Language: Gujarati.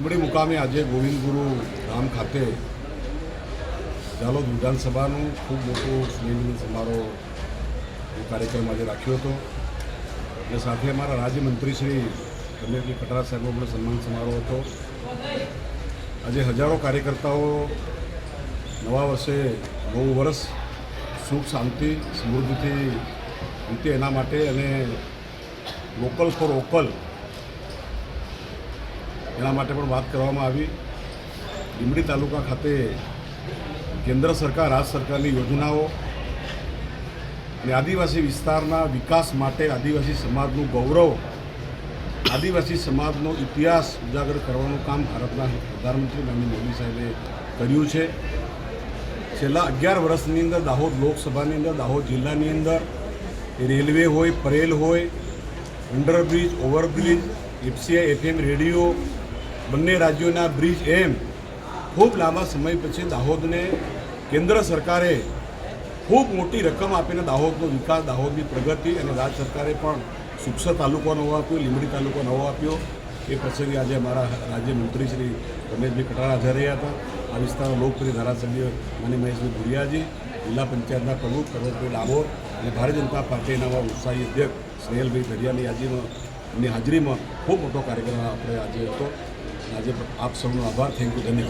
ઉમડી મુકામે આજે ગોવિંદ ગુરુ ધામ ખાતે જાલોદ વિધાનસભાનું ખૂબ મોટો સ્નેહ સમારોહ કાર્યક્રમ આજે રાખ્યો હતો. અને સાથે અમારા રાજ્યમંત્રી શ્રી રમેશજી કટરા સાહેબનો પણ સન્માન સમારોહ હતો. આજે હજારો કાર્યકર્તાઓ નવા વર્ષે નવું વર્ષ સુખ, શાંતિ, સમૃદ્ધિથી વીતે એના માટે અને લોકલ ફોર ઓકલ એના માટે પણ વાત કરવામાં આવી. લીંબડી તાલુકા ખાતે કેન્દ્ર સરકાર, રાજ્ય સરકારની યોજનાઓ અને આદિવાસી વિસ્તારના વિકાસ માટે આદિવાસી સમાજનું ગૌરવ, આદિવાસી સમાજનો ઇતિહાસ ઉજાગર કરવાનું કામ ભારતના પ્રધાનમંત્રી નરેન્દ્ર મોદી સાહેબે કર્યું છે. છેલ્લા અગિયાર વર્ષની અંદર દાહોદ લોકસભાની અંદર, દાહોદ જિલ્લાની અંદર રેલવે હોય, પરેલ હોય, underbridge, overbridge, FCI, FM radio બંને રાજ્યોના બ્રિજ એમ ખૂબ લાંબા સમય પછી દાહોદને કેન્દ્ર સરકારે ખૂબ મોટી રકમ આપીને દાહોદનો વિકાસ, દાહોદની પ્રગતિ અને રાજ્ય સરકારે પણ સુક્ષ તાલુકો નવો આપ્યો, લીંબડી તાલુકો નવો આપ્યો. એ પ્રસંગે આજે અમારા રાજ્યમંત્રી શ્રી રમેશભાઈ કટારા હાજર રહ્યા હતા. આ વિસ્તારના લોકપ્રિય ધારાસભ્ય માની મહેશભાઈ ભુરિયાજી, જિલ્લા પંચાયતના પ્રમુખ કરોડભાઈ ડામોર અને ભારતીય જનતા પાર્ટીના ઉત્સાહી અધ્યક્ષ સ્નેહલભાઈ દરિયાની હાજરીમાં હાજરીમાં ખૂબ મોટો કાર્યક્રમ આપણે આજે હતો. આજે આપ સૌનો આભાર. થેન્ક યુ ધન્યવાદ.